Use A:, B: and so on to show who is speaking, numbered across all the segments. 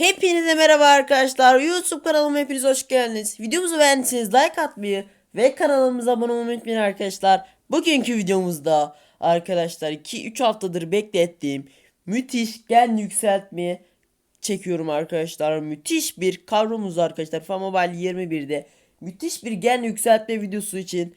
A: Hepinize merhaba arkadaşlar. YouTube kanalıma hepiniz hoş geldiniz. Videomuzu beğendiyseniz like atmayı ve kanalımıza abone olmayı unutmayın arkadaşlar. Bugünkü videomuzda arkadaşlar 2-3 haftadır beklettiğim müthiş gen yükseltmeye çekiyorum arkadaşlar. Müthiş bir kavromuz var arkadaşlar. FIFA Mobile 21'de müthiş bir gen yükseltme videosu için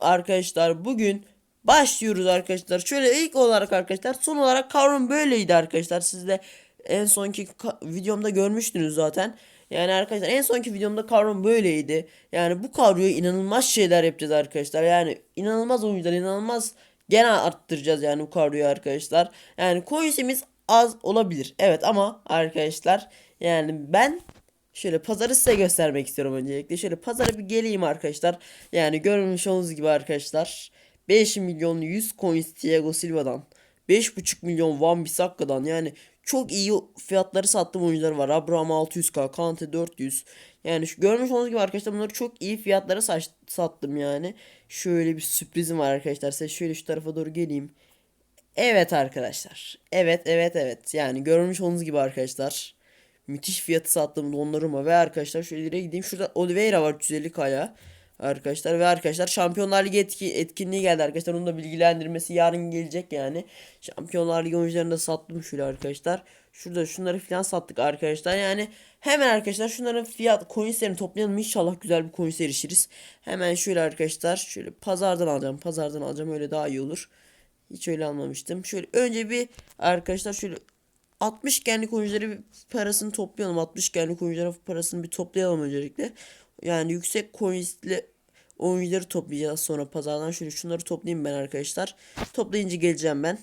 A: arkadaşlar bugün başlıyoruz arkadaşlar. Şöyle ilk olarak arkadaşlar son olarak kavram böyleydi arkadaşlar. Siz de en sonki videomda görmüştünüz zaten. Yani arkadaşlar en sonki videomda kavram böyleydi. Yani bu kadroya inanılmaz şeyler yapacağız arkadaşlar. Yani inanılmaz oyuncular inanılmaz gene arttıracağız yani bu kadroyu arkadaşlar. Yani coins'imiz az olabilir. Evet ama arkadaşlar yani ben Şöyle pazarı size göstermek istiyorum öncelikle. Şöyle pazara bir geleyim arkadaşlar. Yani görmüş olduğunuz gibi arkadaşlar. 5 milyon 100 coins Thiago Silva'dan. 5,5 milyon Van Bissakka'dan. Yani çok iyi fiyatları sattığım oyuncular var. Abraham 600k, Kante 400. Yani şu görmüş olduğunuz gibi arkadaşlar bunları çok iyi fiyatlara saç- sattım yani. Şöyle bir sürprizim var arkadaşlar. Size şöyle şu tarafa doğru geleyim. Evet arkadaşlar. Evet evet evet. Yani görmüş olduğunuz gibi arkadaşlar. Müthiş fiyatı sattım Donnarumma ve arkadaşlar şöyle ileri gideyim. Şurada Oliveira var 350 kaya. Arkadaşlar ve arkadaşlar Şampiyonlar Ligi etki, etkinliği geldi arkadaşlar. Onun da bilgilendirmesi yarın gelecek yani. Şampiyonlar Ligi oyuncularını da sattım şöyle arkadaşlar. Şurada şunları falan sattık arkadaşlar. Yani hemen arkadaşlar şunların fiyat coinslerini toplayalım. İnşallah güzel bir coins erişiriz. Hemen şöyle arkadaşlar şöyle pazardan alacağım. Pazardan alacağım öyle daha iyi olur. Hiç öyle almamıştım. Şöyle önce bir arkadaşlar şöyle 60 genlik oyuncuları parasını toplayalım. 60 genlik oyuncuların parasını bir toplayalım öncelikle. Yani yüksek coinsli oyuncuları toplayacağız sonra pazardan. Şöyle şunları toplayayım ben arkadaşlar. Toplayınca geleceğim ben.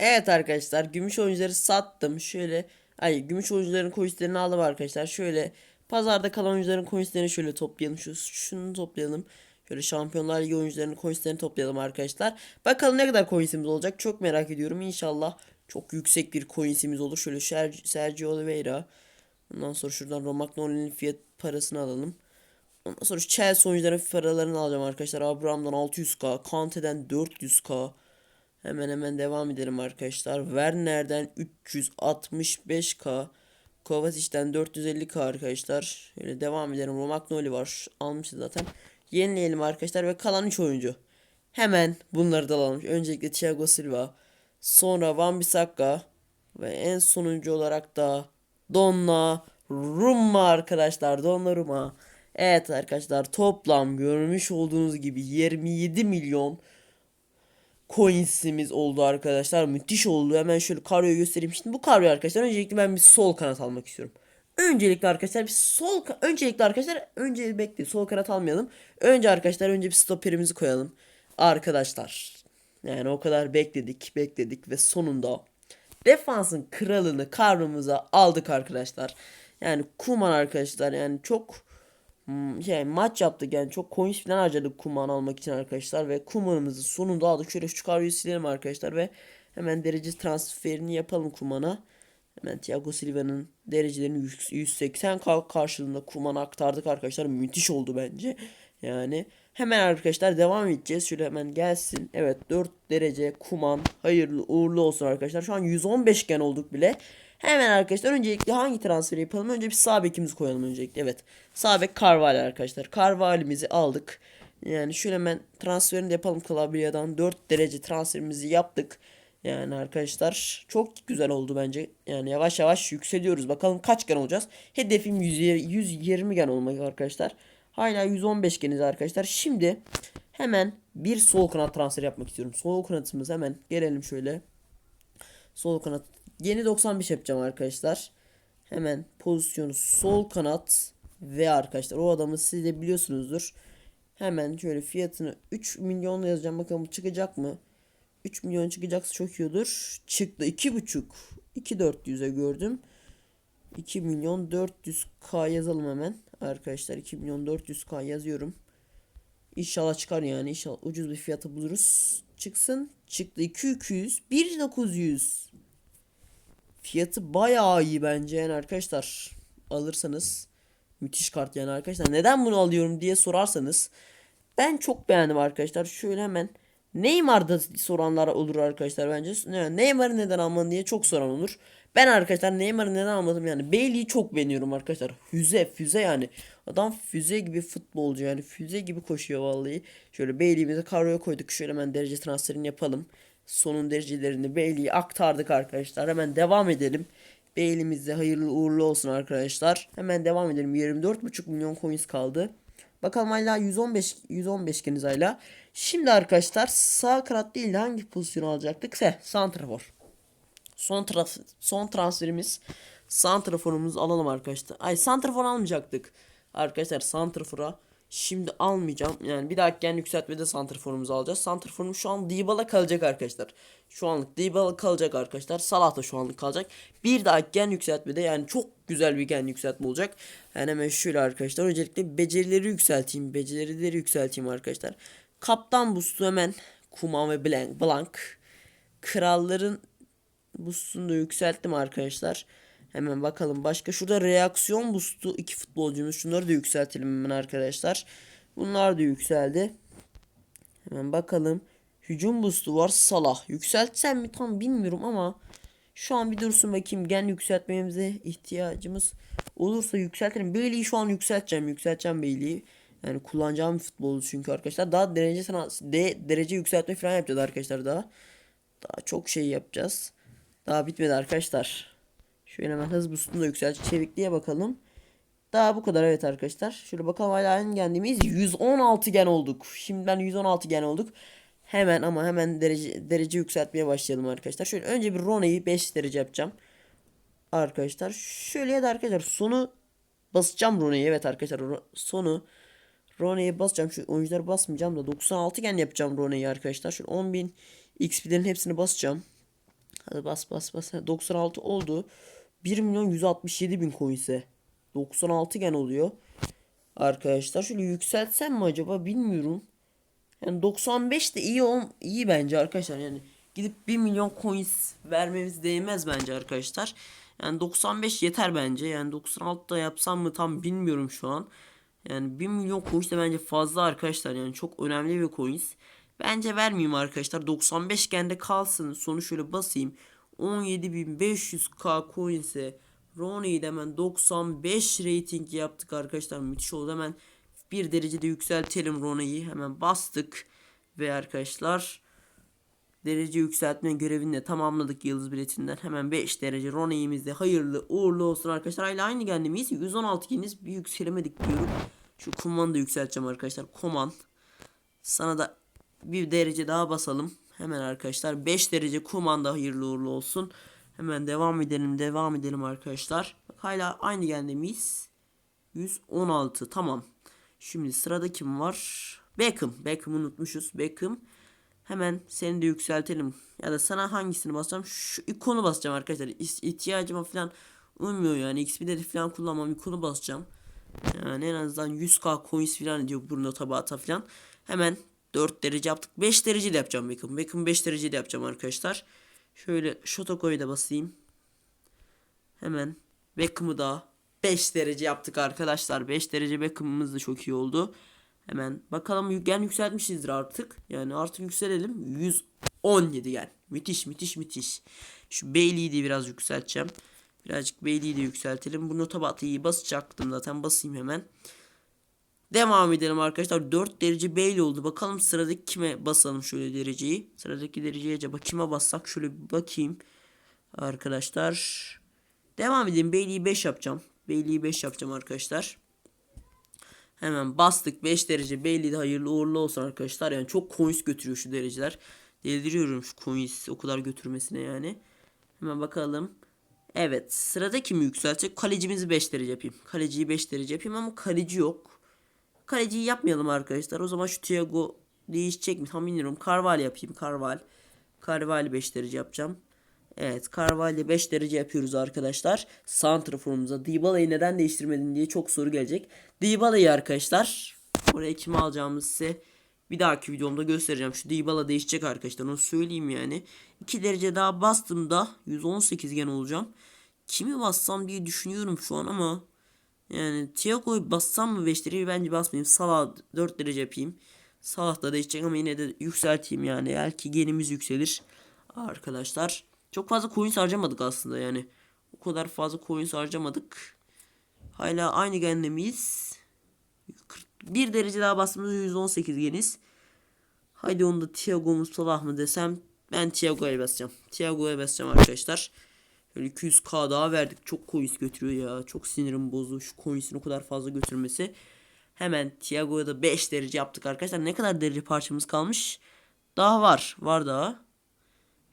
A: Evet arkadaşlar gümüş oyuncuları sattım. Şöyle ay gümüş oyuncuların coinslerini aldım arkadaşlar. Şöyle pazarda kalan oyuncuların coinslerini şöyle toplayalım. Şu şunu toplayalım. Şöyle Şampiyonlar Ligi oyuncularının coinslerini toplayalım arkadaşlar. Bakalım ne kadar coinsimiz olacak. Çok merak ediyorum. İnşallah çok yüksek bir coinsimiz olur. Şöyle Ser- Sergio Oliveira. Ondan sonra şuradan Romagnoli'nin fiyat parasını alalım. Ondan sonra şu Chelsea oyuncuların paralarını alacağım arkadaşlar. Abraham'dan 600k, Kante'den 400k. Hemen hemen devam edelim arkadaşlar. Werner'den 365k. Kovacic'den 450k arkadaşlar. Şöyle devam edelim. Romagnoli var. Almışız zaten. Yenileyelim arkadaşlar ve kalan 3 oyuncu. Hemen bunları da alalım. Öncelikle Thiago Silva. Sonra Van Bissaka. Ve en sonuncu olarak da Donnarumma arkadaşlar. Donnarumma. Evet arkadaşlar toplam görmüş olduğunuz gibi 27 milyon coinsimiz oldu arkadaşlar. Müthiş oldu. Hemen şöyle karyoyu göstereyim. Şimdi bu karyo arkadaşlar öncelikle ben bir sol kanat almak istiyorum. Öncelikle arkadaşlar bir sol öncelikle arkadaşlar önce bekle sol kanat almayalım. Önce arkadaşlar önce bir stoperimizi koyalım. Arkadaşlar yani o kadar bekledik bekledik ve sonunda defansın kralını karnımıza aldık arkadaşlar. Yani Kuman arkadaşlar yani çok Hmm, şey maç yaptık yani çok coins falan harcadık Kuman almak için arkadaşlar ve Kuman'ımızı sonunda aldık. Şöyle şu karyoyu silelim arkadaşlar ve hemen derece transferini yapalım Kuman'a. Hemen Thiago Silva'nın derecelerini 180 ka- karşılığında Kuman'a aktardık arkadaşlar. Müthiş oldu bence. Yani hemen arkadaşlar devam edeceğiz. Şöyle hemen gelsin. Evet 4 derece Kuman hayırlı uğurlu olsun arkadaşlar. Şu an 115 gen olduk bile. Hemen arkadaşlar öncelikle hangi transferi yapalım? Önce bir sağ bekimizi koyalım öncelikle. Evet. Sağ bek Carvalho arkadaşlar. Carvalho'mizi aldık. Yani şöyle hemen transferini de yapalım Calabria'dan. 4 derece transferimizi yaptık. Yani arkadaşlar çok güzel oldu bence. Yani yavaş yavaş yükseliyoruz. Bakalım kaç gen olacağız. Hedefim 100 120 gen olmak arkadaşlar. Hala 115 geniz arkadaşlar. Şimdi hemen bir sol kanat transfer yapmak istiyorum. Sol kanatımız hemen gelelim şöyle. Sol kanat. Yeni 95 yapacağım arkadaşlar. Hemen pozisyonu sol kanat ve arkadaşlar o adamı siz de biliyorsunuzdur. Hemen şöyle fiyatını 3 milyon yazacağım. Bakalım çıkacak mı? 3 milyon çıkacaksa çok iyi olur. Çıktı 2,5. 2.400'e gördüm. 2 milyon 400k yazalım hemen. Arkadaşlar 2 milyon 400k yazıyorum. İnşallah çıkar yani. İnşallah ucuz bir fiyata buluruz. Çıksın. Çıktı 2200. 1900. Fiyatı bayağı iyi bence yani arkadaşlar. Alırsanız müthiş kart yani arkadaşlar. Neden bunu alıyorum diye sorarsanız ben çok beğendim arkadaşlar. Şöyle hemen Neymar'da soranlar olur arkadaşlar bence. Ne- Neymar'ı neden almadın diye çok soran olur. Ben arkadaşlar Neymar'ı neden almadım yani Bailey'i çok beğeniyorum arkadaşlar. Füze füze yani. Adam füze gibi futbolcu yani füze gibi koşuyor vallahi. Şöyle Bailey'imizi kadroya koyduk. Şöyle hemen derece transferini yapalım. Sonun derecelerini Bailey'i aktardık arkadaşlar. Hemen devam edelim. Bailey'imizde hayırlı uğurlu olsun arkadaşlar. Hemen devam edelim. 24,5 milyon coins kaldı. Bakalım hala 115 115 keniz hala. Şimdi arkadaşlar sağ kanat değil de hangi pozisyonu alacaktık? Se, santrafor. Son traf son transferimiz santraforumuzu alalım arkadaşlar. Ay santrafor almayacaktık. Arkadaşlar santrafora şimdi almayacağım. Yani bir dahaki yükseltmede santraforumuzu alacağız. Santraforum şu an Dybala kalacak arkadaşlar. Şu anlık Dybala kalacak arkadaşlar. Salah da şu anlık kalacak. Bir dahaki gen yükseltmede yani çok güzel bir gen yükseltme olacak. Yani hemen şöyle arkadaşlar. Öncelikle becerileri yükselteyim. Becerileri yükselteyim arkadaşlar. Kaptan boost'u hemen Kuma ve Blank. Blank. Kralların boost'unu da yükselttim arkadaşlar. Hemen bakalım başka şurada reaksiyon boost'u iki futbolcumuz şunları da yükseltelim hemen arkadaşlar. Bunlar da yükseldi. Hemen bakalım. Hücum boost'u var Salah. Yükseltsem mi tam bilmiyorum ama şu an bir dursun bakayım. Gen yükseltmemize ihtiyacımız olursa yükseltelim. Bailey'i şu an yükselteceğim. Yükselteceğim Bailey'i. Yani kullanacağım futbolcu çünkü arkadaşlar. Daha derece sana de, derece yükseltme falan yapacağız arkadaşlar daha. Daha çok şey yapacağız. Daha bitmedi arkadaşlar. Şöyle hemen hız boostunu da yükselt. Çevikliğe bakalım. Daha bu kadar evet arkadaşlar. Şöyle bakalım hala aynı geldiğimiz 116 gen olduk. Şimdiden 116 gen olduk. Hemen ama hemen derece derece yükseltmeye başlayalım arkadaşlar. Şöyle önce bir Rona'yı 5 derece yapacağım. Arkadaşlar şöyle ya da arkadaşlar sonu basacağım Rona'yı. Evet arkadaşlar sonu Rona'ya basacağım. Şu oyuncuları basmayacağım da 96 gen yapacağım Rona'yı arkadaşlar. Şöyle 10.000 XP'lerin hepsini basacağım. Hadi bas bas bas. 96 oldu. 1 milyon 167 bin coins'e. 96 gen oluyor. Arkadaşlar şöyle yükseltsem mi acaba bilmiyorum. Yani 95 de iyi ol iyi bence arkadaşlar. Yani gidip 1 milyon coins vermemiz değmez bence arkadaşlar. Yani 95 yeter bence. Yani 96 da yapsam mı tam bilmiyorum şu an. Yani 1 milyon coins de bence fazla arkadaşlar. Yani çok önemli bir coins. Bence vermeyeyim arkadaşlar. 95 gende kalsın. Sonu şöyle basayım. 17.500k coins'e Ronnie'yi de hemen 95 rating yaptık arkadaşlar. Müthiş oldu. Hemen bir derecede yükseltelim Ronnie'yi. Hemen bastık. Ve arkadaşlar derece yükseltme görevini de tamamladık yıldız biletinden. Hemen 5 derece Ronnie'miz de hayırlı uğurlu olsun arkadaşlar. Hala aynı geldiğimiz 116 geniz bir yükselemedik diyorum. Şu kumanı da yükselteceğim arkadaşlar. Koman. Sana da bir derece daha basalım. Hemen arkadaşlar 5 derece kumanda hayırlı uğurlu olsun. Hemen devam edelim devam edelim arkadaşlar. Bak, hala aynı geldiğimiz 116 tamam. Şimdi sırada kim var? Beckham. Beckham'ı unutmuşuz. Beckham. Hemen seni de yükseltelim. Ya da sana hangisini basacağım? Şu ikonu basacağım arkadaşlar. İhtiyacıma falan uymuyor yani. XP'de falan kullanmam. ikonu basacağım. Yani en azından 100k coins falan ediyor Bruno Tabata falan. Hemen 4 derece yaptık. 5 derece de yapacağım Beckham. Beckham 5 derece de yapacağım arkadaşlar. Şöyle Shotoko'yu da basayım. Hemen Beckham'ı da 5 derece yaptık arkadaşlar. 5 derece Beckham'ımız da çok iyi oldu. Hemen bakalım gen yükseltmişizdir artık. Yani artık yükselelim. 117 gen. Müthiş müthiş müthiş. Şu Bailey'i de biraz yükselteceğim. Birazcık Bailey'i de yükseltelim. Bu nota batıyı basacaktım zaten. Basayım hemen. Devam edelim arkadaşlar. 4 derece Bailey oldu. Bakalım sıradaki kime basalım şöyle dereceyi. Sıradaki dereceyi acaba kime bassak şöyle bir bakayım. Arkadaşlar. Devam edelim. Bailey'i 5 yapacağım. Bailey'i 5 yapacağım arkadaşlar. Hemen bastık 5 derece Bailey de hayırlı uğurlu olsun arkadaşlar. Yani çok coins götürüyor şu dereceler. Deliriyorum şu coins o kadar götürmesine yani. Hemen bakalım. Evet sırada kimi yükseltecek? Kalecimizi 5 derece yapayım. Kaleciyi 5 derece yapayım ama kaleci yok. Kaleciyi yapmayalım arkadaşlar. O zaman şu Thiago değişecek mi tam bilmiyorum. Carvalho yapayım. Carvalho. Carvalho 5 derece yapacağım. Evet Carvalho 5 derece yapıyoruz arkadaşlar. Santraforumuza Dybala'yı neden değiştirmedin diye çok soru gelecek. Dybala'yı arkadaşlar oraya kimi alacağımızı size bir dahaki videomda göstereceğim. Şu Dybala değişecek arkadaşlar onu söyleyeyim yani. 2 derece daha bastığımda 118 gen olacağım. Kimi bassam diye düşünüyorum şu an ama yani Thiago'yu bassam mı 5 derece bence basmayayım. Salah 4 derece yapayım. Salah da değişecek ama yine de yükselteyim yani. Belki genimiz yükselir. Arkadaşlar. Çok fazla coin harcamadık aslında yani. O kadar fazla coin harcamadık. Hala aynı gende miyiz? 41 derece daha bastığımızda 118 geniz. Haydi onu da Thiago mu Salah mı desem ben Thiago'ya basacağım. Thiago'ya basacağım arkadaşlar. Böyle 200k daha verdik. Çok coins götürüyor ya. Çok sinirim bozdu şu coins'in o kadar fazla götürmesi. Hemen Thiago'ya da 5 derece yaptık arkadaşlar. Ne kadar derece parçamız kalmış? Daha var. Var daha.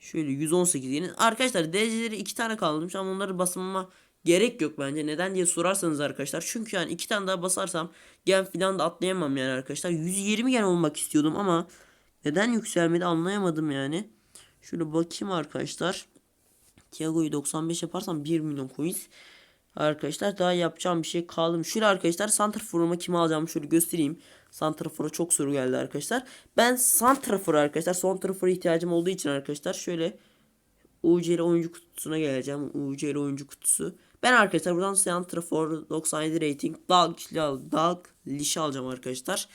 A: Şöyle 118 yeni. Arkadaşlar dereceleri 2 tane kalmış ama onları basmama gerek yok bence. Neden diye sorarsanız arkadaşlar. Çünkü yani 2 tane daha basarsam gen filan da atlayamam yani arkadaşlar. 120 gen olmak istiyordum ama neden yükselmedi anlayamadım yani. Şöyle bakayım arkadaşlar. Thiago'yu 95 yaparsam 1 milyon coins. Arkadaşlar daha yapacağım bir şey kaldı mı? Şöyle arkadaşlar Santrafor'uma kimi alacağımı şöyle göstereyim. Santrafor'a çok soru geldi arkadaşlar. Ben Santrafor arkadaşlar. Santrafor'a ihtiyacım olduğu için arkadaşlar şöyle UCL oyuncu kutusuna geleceğim. UCL oyuncu kutusu. Ben arkadaşlar buradan Santrafor 97 rating Dalg, Dalg Liş'i alacağım arkadaşlar.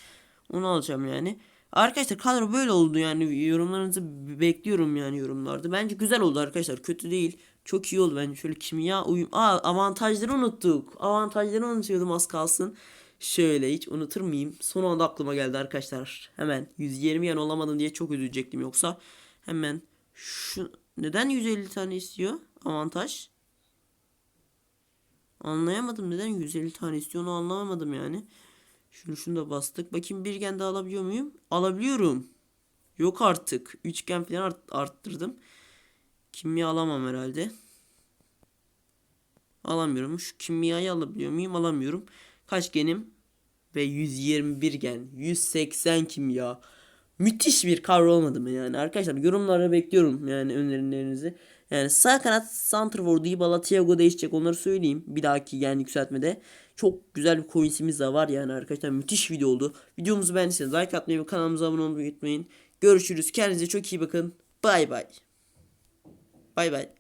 A: Onu alacağım yani. Arkadaşlar kadro böyle oldu yani yorumlarınızı bekliyorum yani yorumlarda. Bence güzel oldu arkadaşlar kötü değil. Çok iyi oldu bence şöyle kimya uyum. Aa avantajları unuttuk. Avantajları unutuyordum az kalsın. Şöyle hiç unutur muyum? Son anda aklıma geldi arkadaşlar. Hemen 120 yan olamadım diye çok üzülecektim yoksa. Hemen şu neden 150 tane istiyor avantaj? Anlayamadım neden 150 tane istiyor onu anlamadım yani. Şunu şunu da bastık. Bakayım bir gen daha alabiliyor muyum? Alabiliyorum. Yok artık. Üçgen falan art arttırdım. Kimya alamam herhalde. Alamıyorum. Şu kimyayı alabiliyor muyum? Alamıyorum. Kaç genim? Ve 121 gen. 180 kimya. Müthiş bir kavra olmadı mı yani? Arkadaşlar yorumlara bekliyorum yani önerilerinizi. Yani sağ kanat Santrfor Dybala Thiago değişecek onları söyleyeyim. Bir dahaki yani yükseltmede. Çok güzel bir coinsimiz de var yani arkadaşlar. Müthiş video oldu. Videomuzu beğendiyseniz like atmayı ve kanalımıza abone olmayı unutmayın. Görüşürüz. Kendinize çok iyi bakın. Bay bay. Bay bay.